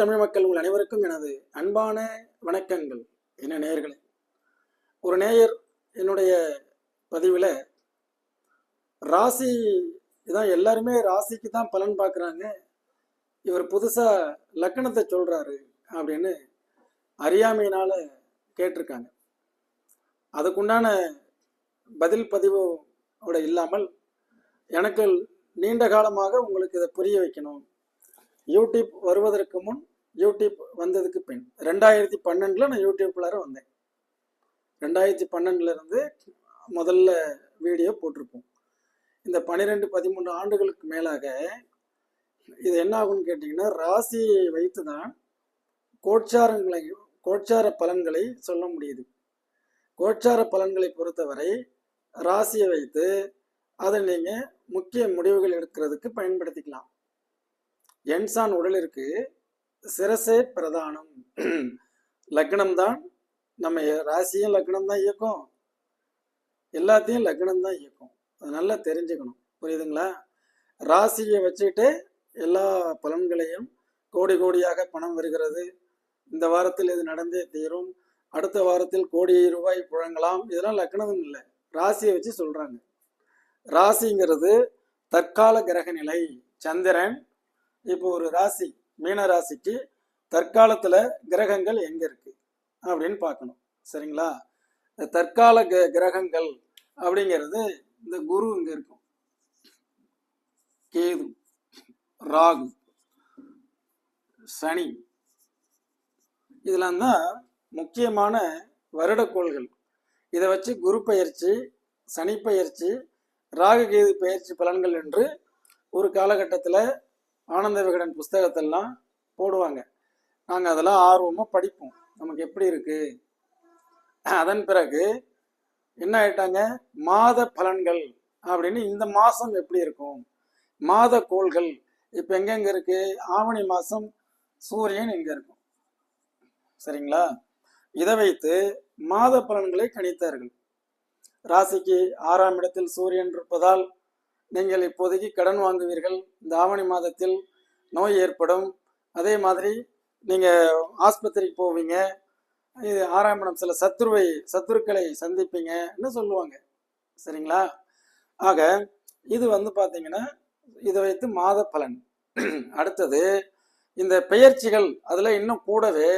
தமிழ் மக்கள் உங்கள் அனைவருக்கும் எனது அன்பான வணக்கங்கள். என்ன நேயர்களே? ஒரு நேயர் என்னுடைய பதிவில் ராசி இதான் எல்லாருமே ராசிக்கு தான் பலன் பார்க்குறாங்க. இவர் புதுசாக லக்கணத்தை சொல்கிறாரு அப்படின்னு அறியாமையினால் கேட்டிருக்காங்க. அதுக்குண்டான பதில் பதிவோட இல்லாமல் எனக்கு நீண்ட காலமாக உங்களுக்கு இதை புரிய வைக்கணும். யூடியூப் வருவதற்கு முன் யூடியூப் வந்ததுக்கு பின் ரெண்டாயிரத்தி பன்னெண்டில் நான் யூடியூப்லார வந்தேன். ரெண்டாயிரத்தி பன்னெண்டுலேருந்து முதல்ல வீடியோ போட்டிருப்போம். இந்த பன்னிரெண்டு பதிமூன்று ஆண்டுகளுக்கு மேலாக இது என்ன ஆகும்னு கேட்டிங்கன்னா ராசியை வைத்து தான் கோட்சாரங்களை கோட்சார பலன்களை சொல்ல முடியுது. கோட்சார பலன்களை பொறுத்தவரை ராசியை வைத்து அதை நீங்கள் முக்கிய முடிவுகள் எடுக்கிறதுக்கு பயன்படுத்திக்கலாம். என்சான் உடலிற்கு சிரசே பிரதானம். லக்னம் தான் நம்ம ராசியும் லக்னம் தான் இயக்கும். எல்லாத்தையும் லக்னம் தான் இயக்கும். அது நல்லா தெரிஞ்சுக்கணும். புரியுதுங்களா? ராசியை வச்சுக்கிட்டு எல்லா பலன்களையும் கோடி கோடியாக பணம் வருகிறது. இந்த வாரத்தில் இது நடந்தே தீரும். அடுத்த வாரத்தில் கோடி ரூபாய் புழங்கலாம். இதெல்லாம் லக்னம் இல்லை. ராசியை வச்சு சொல்றாங்க. ராசிங்கிறது தற்கால கிரக நிலை சந்திரன் இப்போ ஒரு ராசி. மீனராசிக்கு தற்காலத்தில் தற்காலத்துல கிரகங்கள் எங்க இருக்கு அப்படின்னு பார்க்கணும். சரிங்களா? தற்கால க- கிரகங்கள் அப்படிங்கிறது இந்த குரு இங்க இருக்கும். கேது ராகு சனி. இதெல்லாம் தான் முக்கியமான வருடக்கோள்கள் இதை வச்சு குரு பயிற்சி சனி பயிற்சி ராகு கேது பயிற்சி பலன்கள் என்று ஒரு காலகட்டத்தில் ஆனந்த விகடன் புஸ்தகத்தெல்லாம் போடுவாங்க. நாங்கள் அதெல்லாம் ஆர்வமாக படிப்போம். நமக்கு எப்படி இருக்கு? அதன் பிறகு என்ன ஆயிட்டாங்க? மாத பலன்கள் அப்படின்னு இந்த மாதம் எப்படி இருக்கும்? மாத கோள்கள் இப்போ எங்கெங்க இருக்கு? ஆவணி மாதம் சூரியன் எங்கே இருக்கும். சரிங்களா? இதை வைத்து மாத பலன்களை கணித்தார்கள். ராசிக்கு ஆறாம் இடத்தில் சூரியன் இருப்பதால் நீங்கள் இப்போதைக்கு கடன் வாங்குவீர்கள். இந்த ஆவணி மாதத்தில் நோய் ஏற்படும். அதே மாதிரி நீங்கள் ஆஸ்பத்திரிக்கு போவீங்க. இது ஆறாம் இடம் சில சத்துருவை சத்துருக்களை சந்திப்பீங்கன்னு சொல்லுவாங்க. சரிங்களா? ஆக இது வந்து பார்த்தீங்கன்னா இதை வைத்து மாத பலன். அடுத்தது இந்த பெயர்ச்சிகள் அதில் இன்னும் கூடவே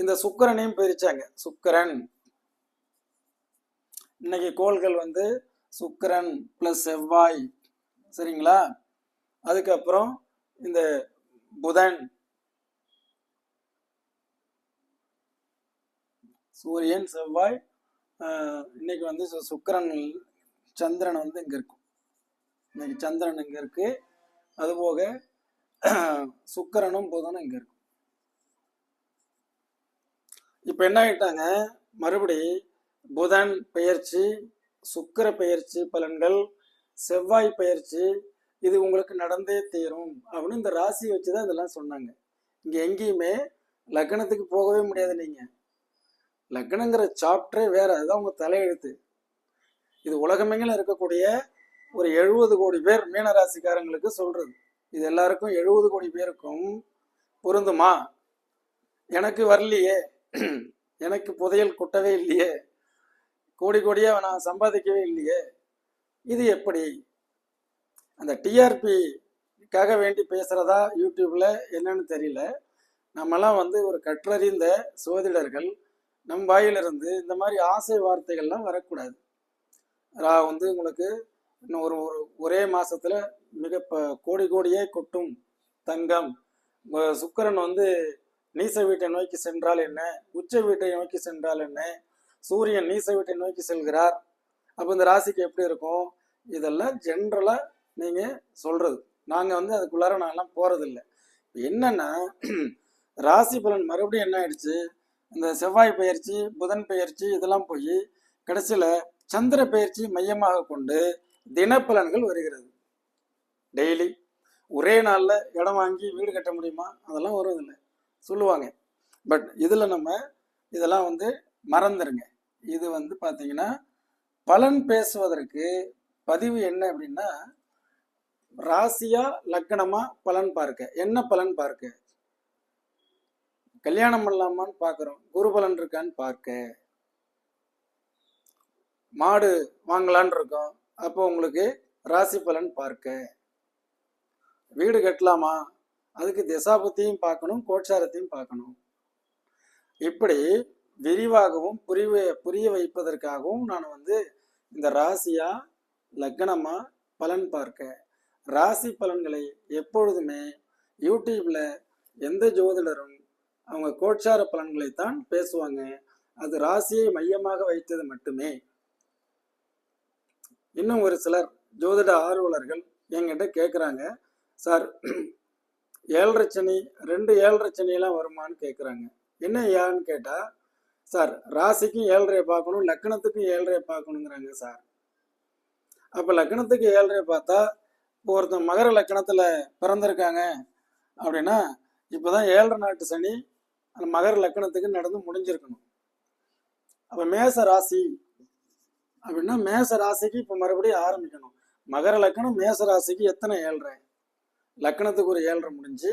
இந்த சுக்கரனையும் பிரிச்சாங்க. சுக்கரன். இன்னைக்கு கோள்கள் வந்து சுக்கரன் ப்ளஸ் செவ்வாய் சரிங்களா? அதுக்கப்புறம் இந்த புதன் சூரியன் செவ்வாய் இன்னைக்கு வந்து சு- சந்திரன் வந்து இங்க இருக்கும். இன்னைக்கு சந்திரன் இங்க இருக்கு. அதுபோக சுக்கரனும் புதனும் இங்க இருக்கும். இப்ப என்ன ஆயிட்டாங்க? மறுபடி புதன் பெயர்ச்சி சுக்கிர பெயர்ச்சி பலன்கள் செவ்வாய் பயிற்சி இது உங்களுக்கு நடந்தே தீரும் அப்படின்னு இந்த ராசியை வச்சுதான் இதெல்லாம் சொன்னாங்க. இங்கே எங்கேயுமே லக்னத்துக்கு போகவே முடியாது நீங்கள் லக்னங்கிற சாப்டரே வேற அதுதான் உங்கள் தலையெழுத்து. இது உலகமெங்கிலும் இருக்கக்கூடிய ஒரு எழுபது கோடி பேர் மீனராசிக்காரங்களுக்கு சொல்றது. இது எல்லாருக்கும் எழுபது கோடி பேருக்கும் பொருந்துமா? எனக்கு வரலையே. எனக்கு புதையல் கொட்டவே இல்லையே. கோடி கோடியாக நான் சம்பாதிக்கவே இல்லையே. இது எப்படி? அந்த டிஆர்பிக்காக வேண்டி பேசுகிறதா யூடியூப்பில் என்னன்னு தெரியல. நம்மலாம் வந்து ஒரு கற்றறிந்த சோதிடர்கள் நம் வாயிலிருந்து இந்த மாதிரி ஆசை வார்த்தைகள்லாம் வரக்கூடாது. ரா வந்து உங்களுக்கு இன்னும் ஒரு ஒரு ஒரே மாதத்தில் மிக கோடி கோடியே கொட்டும் தங்கம். சுக்கரன் சுக்கிரன் வந்து நீச வீட்டை நோக்கி சென்றால் என்ன? உச்ச வீட்டை நோக்கி சென்றால் என்ன? சூரியன் நீச வீட்டை நோக்கி செல்கிறார். அப்போ இந்த ராசிக்கு எப்படி இருக்கும்? இதெல்லாம் ஜென்ரலாக நீங்கள் சொல்கிறது நாங்கள் வந்து அதுக்குள்ளார நான்லாம் போகிறதில்ல என்னன்னா ராசி பலன் மறுபடியும் என்ன ஆயிடுச்சு? இந்த செவ்வாய் பயிற்சி புதன் பயிற்சி இதெல்லாம் போய் கடைசியில் சந்திர பயிற்சி மையமாக கொண்டு தினப்பலன்கள் வருகிறது. டெய்லி ஒரே நாளில் இடம் வாங்கி வீடு கட்ட முடியுமா? அதெல்லாம் வருவதில்லை சொல்லுவாங்க. பட் இதில் நம்ம இதெல்லாம் வந்து மறந்துடுங்க இது வந்து பார்த்திங்கன்னா பலன் பேசுவதற்கு பதிவு என்ன அப்படின்னா ராசியா லக்னமா பலன் பார்க்க? என்ன பலன் பார்க்க? கல்யாணம் பண்ணலாமான்னு பார்க்குறோம். குருபலன் இருக்கான்னு பார்க்க. மாடு வாங்கலான்னு இருக்கோம். அப்போ உங்களுக்கு ராசி பலன் பார்க்க. வீடு கட்டலாமா? அதுக்கு திசாபத்தியும் பார்க்கணும் கோட்சாரத்தையும் பார்க்கணும். இப்படி விரிவாகவும் புரிய புரிய வைப்பதற்காகவும் நான் வந்து இந்த ராசியா லக்னமா பலன் பார்க்க? ராசி பலன்களை எப்பொழுதுமே யூடியூப்ல எந்த ஜோதிடரும் அவங்க கோட்சார பலன்களை தான் பேசுவாங்க. அது ராசியை மையமாக வைத்தது மட்டுமே. இன்னும் ஒரு சிலர் ஜோதிட ஆர்வலர்கள் என்கிட்ட கேட்குறாங்க சார் ஏழரை சனி ரெண்டு ஏழரை சனியெல்லாம் வருமான்னு கேட்குறாங்க என்ன ஏன்னு கேட்டால் சார் ராசிக்கும் ஏழரை பார்க்கணும் லக்கணத்துக்கும் ஏழரை பார்க்கணுங்கிறாங்க சார். அப்போ லக்கணத்துக்கு ஏழரை பார்த்தா இப்போ ஒருத்தன் மகர லக்கணத்தில் பிறந்திருக்காங்க அப்படின்னா இப்போ தான் ஏழரை நாட்டு சனி அந்த மகர லக்கணத்துக்கு நடந்து முடிஞ்சிருக்கணும். அப்போ மேச ராசி அப்படின்னா மேச ராசிக்கு இப்போ மறுபடியும் ஆரம்பிக்கணும். மகர லக்கணம் மேச ராசிக்கு எத்தனை ஏழ்ரை? லக்கணத்துக்கு ஒரு ஏழ்ரை முடிஞ்சு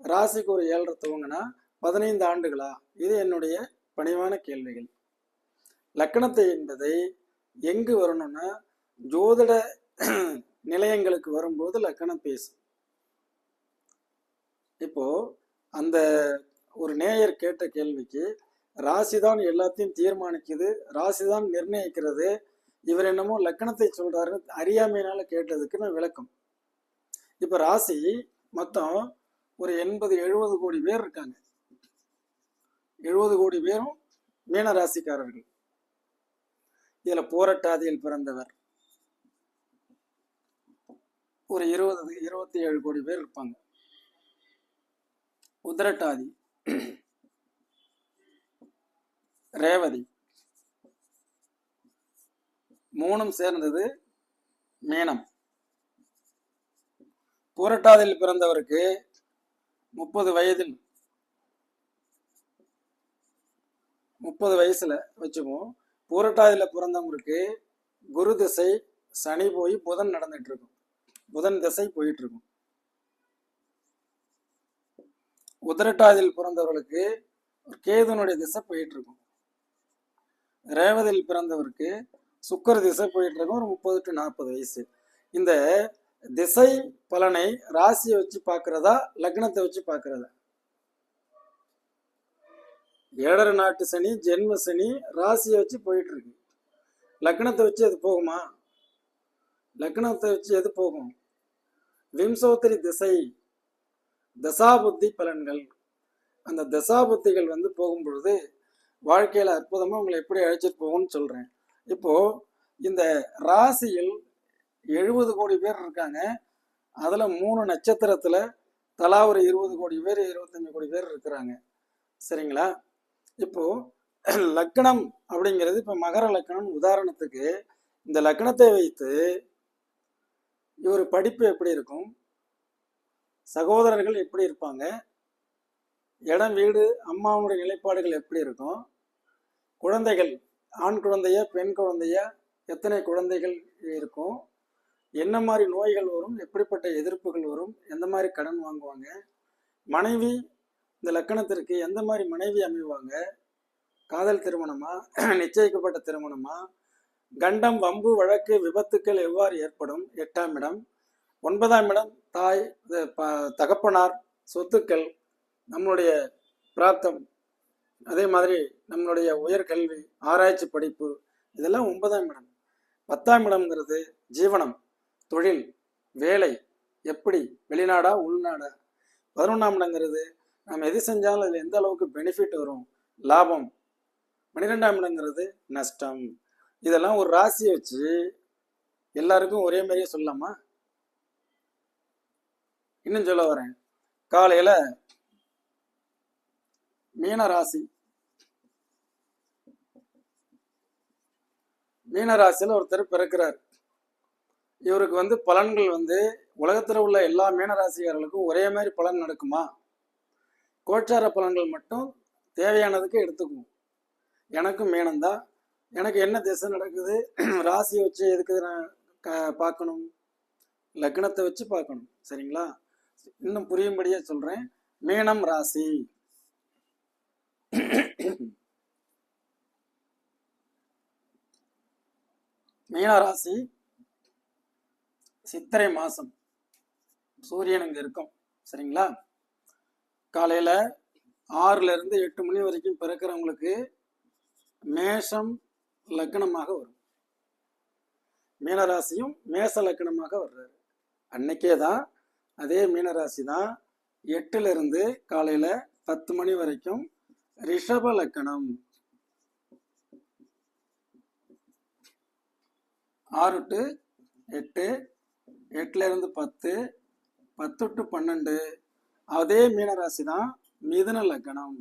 ராசிக்கு ஒரு ஏழ்ரை துவங்கினா பதினைந்து ஆண்டுகளா? இது என்னுடைய பணிவான கேள்விகள். லக்கணத்தை என்பதை எங்கு வரணும்னா ஜோதிட நிலையங்களுக்கு வரும்போது லக்கணம் பேசும். இப்போ அந்த ஒரு நேயர் கேட்ட கேள்விக்கு ராசி தான் எல்லாத்தையும் தீர்மானிக்குது ராசி தான் நிர்ணயிக்கிறது இவர் என்னமோ லக்கணத்தை சொல்றாருன்னு அறியாமையினால கேட்டதுக்கு நான் விளக்கம். இப்ப ராசி மொத்தம் ஒரு எண்பது எழுபது கோடி பேர் இருக்காங்க. எழுபது கோடி பேரும் மீன ராசிக்காரர்கள். இதுல போரட்டாதியில் பிறந்தவர். ஒரு இருபது இருபத்தி ஏழு கோடி பேர் இருப்பாங்க. உதிரட்டாதி ரேவதி. மூணும் சேர்ந்தது மீனம். பூரட்டாதியில் பிறந்தவருக்கு முப்பது வயதில் முப்பது வயசுல வச்சுப்போம் பூரட்டாதியில் பிறந்தவங்களுக்கு குரு திசை சனி போய் புதன் நடந்துட்டு இருக்கும் புதன் திசை போயிட்டு இருக்கும் உதரட்டாதியில் பிறந்தவர்களுக்கு கேதுனுடைய திசை போயிட்டு இருக்கும் ரேவதியில் பிறந்தவருக்கு சுக்கர திசை போயிட்டு இருக்கும் ஒரு முப்பது டு நாற்பது வயசு. இந்த திசை பலனை ராசியை வச்சு பார்க்கறதா லக்னத்தை வச்சு பார்க்கறதா? ஏழரை நாட்டு சனி ஜென்ம சனி ராசியை வச்சு போயிட்டு இருக்கு லக்னத்தை வச்சு அது போகுமா? லக்னத்தை வச்சு எது போகும்? விம்சோத்தரி திசை தசாபுத்தி பலன்கள். அந்த தசாபுத்திகள் வந்து போகும் பொழுது வாழ்க்கையில அற்புதமா உங்களை எப்படி அழைச்சிட்டு போகும்னு சொல்றேன். இப்போ இந்த ராசியில் எழுபது கோடி பேர் இருக்காங்க. அதுல மூணு நட்சத்திரத்துல தலா ஒரு இருபது கோடி பேர் இருபத்தஞ்சு கோடி பேர் இருக்கிறாங்க. சரிங்களா? இப்போ லக்னம் அப்படிங்கிறது இப்போ மகர லக்னம் உதாரணத்துக்கு இந்த லக்னத்தை வைத்து இவர் படிப்பு எப்படி இருக்கும்? சகோதரர்கள் எப்படி இருப்பாங்க? இடம் வீடு அம்மாவுடைய நிலைப்பாடுகள் எப்படி இருக்கும்? குழந்தைகள் ஆண் குழந்தையா பெண் குழந்தையா எத்தனை குழந்தைகள் இருக்கும்? என்ன மாதிரி நோய்கள் வரும்? எப்படிப்பட்ட எதிர்ப்புகள் வரும்? எந்த மாதிரி கடன் வாங்குவாங்க? மனைவி இந்த லக்கணத்திற்கு எந்த மாதிரி மனைவி அமைவாங்க? காதல் திருமணமா? நிச்சயிக்கப்பட்ட திருமணமா? கண்டம் வம்பு வழக்கு விபத்துக்கள் எவ்வாறு ஏற்படும்? எட்டாம் இடம். ஒன்பதாம் இடம் தாய் இது ப- தகப்பனார் சொத்துக்கள் நம்மளுடைய பிராப்தம். அதே மாதிரி நம்மளுடைய உயர்கல்வி ஆராய்ச்சி படிப்பு இதெல்லாம் ஒன்பதாம் இடம். பத்தாம் இடம்ங்கிறது ஜீவனம் தொழில் வேலை எப்படி? வெளிநாடா உள்நாடா? பதினொன்றாம் இடங்கிறது நம்ம எது செஞ்சாலும் அதில் எந்த அளவுக்கு பெனிஃபிட் வரும்? லாபம். பன்னிரெண்டாம் இடங்கிறது நஷ்டம். இதெல்லாம் ஒரு ராசியை வச்சு எல்லாருக்கும் ஒரே மாதிரியே சொல்லலாமா? இன்னும் சொல்ல வரேன். காலையில் மீன ராசி. மீன ராசியில் ஒருத்தர் பிறக்கிறார். இவருக்கு வந்து பலன்கள் வந்து உலகத்தில் உள்ள எல்லா மீனராசிக்காரர்களுக்கும் ஒரே மாதிரி பலன் நடக்குமா? கோச்சார பலன்கள் மட்டும் தேவையானதுக்கு எடுத்துக்குவோம். எனக்கும் மீனம்தான் எனக்கு என்ன திசை நடக்குது? ராசியை வச்சு எதுக்கு நான் க- பார்க்கணும்? லக்னத்தை வச்சு பார்க்கணும். சரிங்களா? இன்னும் புரியும்படியே சொல்கிறேன் மீனம் ராசி. மீனராசி சித்திரை மாசம். சூரியன் இங்க இருக்கும். சரிங்களா? காலையில் ஆறுலேருந்து எட்டு மணி வரைக்கும் பிறக்கிறவங்களுக்கு மேஷம் லக்னமாக வரும். மீனராசியும் மேச லக்னமாக வர்றாரு. அன்னைக்கே தான் அதே மீனராசி தான் எட்டுலேருந்து காலையில் பத்து மணி வரைக்கும் ரிஷப லக்கணம் ஆறு டு எட்டு எட்டுலேருந்து பத்து பத்து டு பன்னெண்டு அதே மீனராசி தான் மிதுன லக்கணம்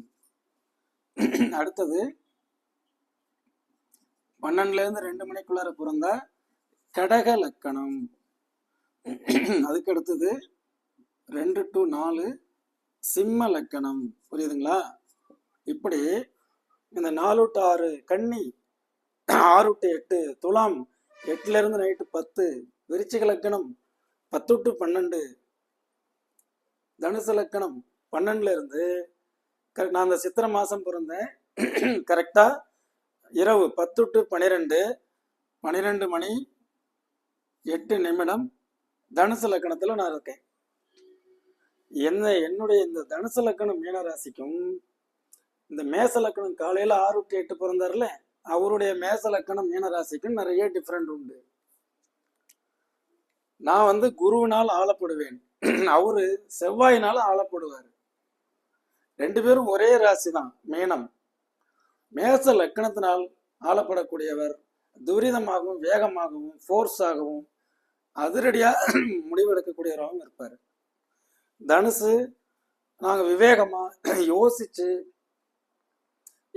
அடுத்தது பன்னெண்டுல இருந்து ரெண்டு மணிக்குள்ளார பிறந்த கடக லக்கணம் அதுக்கு அடுத்தது ரெண்டு டு நாலு சிம்ம லக்கணம் புரியுதுங்களா? இப்படி இந்த நாலு டு ஆறு கன்னி ஆறு டு எட்டு துலாம் எட்டுல இருந்து நைட்டு பத்து விருச்சிக லக்கணம் பத்து டு பன்னெண்டு தனுசு லக்கணம் பன்னெண்டுல இருந்து நான் அந்த சித்திரை மாசம் பிறந்தேன். கரெக்டா இரவு பத்து டு பன்னிரெண்டு பன்னிரெண்டு மணி எட்டு நிமிடம் தனுசு லக்கணத்துல நான் இருக்கேன். என்ன என்னுடைய இந்த தனுசு லக்கணம் மீனராசிக்கும் இந்த மேச லக்கணம் காலையில ஆறு டு எட்டு பிறந்தார்ல அவருடைய மேச லக்கணம் மீனராசிக்கும் நிறைய டிஃப்ரெண்ட் உண்டு. நான் வந்து குருவினால் ஆளப்படுவேன். அவரு செவ்வாயினால ஆளப்படுவார். ரெண்டு பேரும் ஒரே ராசி தான் மீனம். மேச லக்கணத்தினால் ஆளப்படக்கூடியவர் துரிதமாகவும் வேகமாகவும் ஃபோர்ஸாகவும் அதிரடியாக முடிவெடுக்கக்கூடியவராகவும் இருப்பார். தனுசு நாங்கள் விவேகமாக யோசிச்சு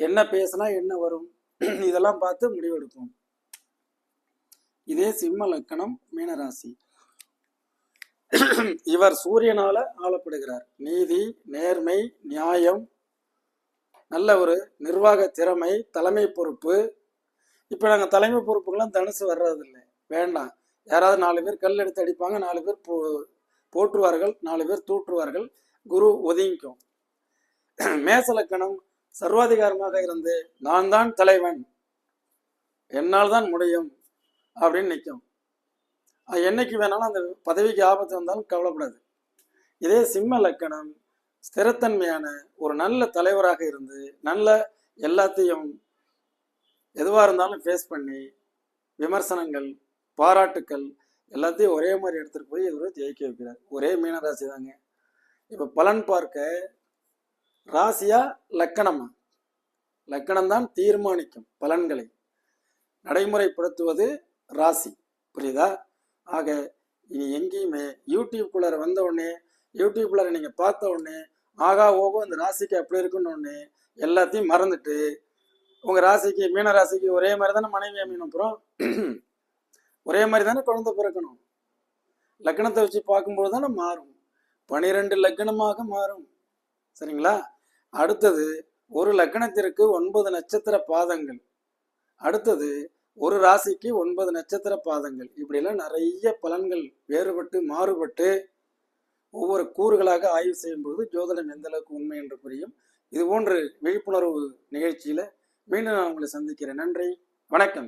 என்ன பேசினா என்ன வரும் இதெல்லாம் பார்த்து முடிவெடுப்போம். இதே சிம்ம லக்கணம் மீனராசி. இவர் சூரியனால ஆளப்படுகிறார். நீதி நேர்மை நியாயம் நல்ல ஒரு நிர்வாக திறமை தலைமை பொறுப்பு. இப்போ நாங்கள் தலைமை பொறுப்புக்கெல்லாம் தனுசு வர்றதில்லை. வேண்டாம். யாராவது நாலு பேர் கல் எடுத்து அடிப்பாங்க நாலு பேர் போ போற்றுவார்கள் நாலு பேர் தூற்றுவார்கள். குரு ஒதுங்கிக்கும். மேசலக்கணம் சர்வாதிகாரமாக இருந்து நான் தான் தலைவன். என்னால் தான் முடியும். அப்படின்னு நிற்கும் என்னைக்கு வேணாலும் அந்த பதவிக்கு ஆபத்து வந்தாலும் கவலைப்படாது. இதே சிம்ம லக்கணம் ஸ்திரத்தன்மையான ஒரு நல்ல தலைவராக இருந்து நல்ல எல்லாத்தையும் எதுவாக இருந்தாலும் ஃபேஸ் பண்ணி விமர்சனங்கள் பாராட்டுக்கள் எல்லாத்தையும் ஒரே மாதிரி எடுத்துகிட்டு போய் இவர் ஜெயிக்க வைக்கிறார். ஒரே மீனராசி தாங்க. இப்போ பலன் பார்க்க ராசியா லக்கணமா? லக்கணம் தான் தீர்மானிக்கும் பலன்களை. நடைமுறைப்படுத்துவது ராசி. புரியுதா? ஆக இனி எங்கேயுமே யூடியூப்குள்ளார வந்த உடனே யூடியூப்குள்ளார நீங்கள் பார்த்த உடனே ஆகா ஓகோ இந்த ராசிக்கு அப்படி இருக்குன்னு எல்லாத்தையும் மறந்துட்டு உங்கள் ராசிக்கு மீன ராசிக்கு ஒரே மாதிரி தானே மனைவி அமையணும் அப்புறம்? ஒரே மாதிரி தானே குழந்தை பிறக்கணும். லக்னத்தை வச்சு பார்க்கும்போது தானே மாறும். பனிரெண்டு லக்னமாக மாறும். சரிங்களா? அடுத்தது ஒரு லக்னத்திற்கு ஒன்பது நட்சத்திர பாதங்கள். அடுத்தது ஒரு ராசிக்கு ஒன்பது நட்சத்திர பாதங்கள். இப்படியெல்லாம் நிறைய பலன்கள் வேறுபட்டு மாறுபட்டு ஒவ்வொரு கூறுகளாக ஆய்வு செய்யும்போது ஜோதிடம் எந்த அளவுக்கு உண்மை என்று புரியும். இது போன்று விழிப்புணர்வு நிகழ்ச்சியில மீண்டும் நான் உங்களை சந்திக்கிறேன். நன்றி. வணக்கம்.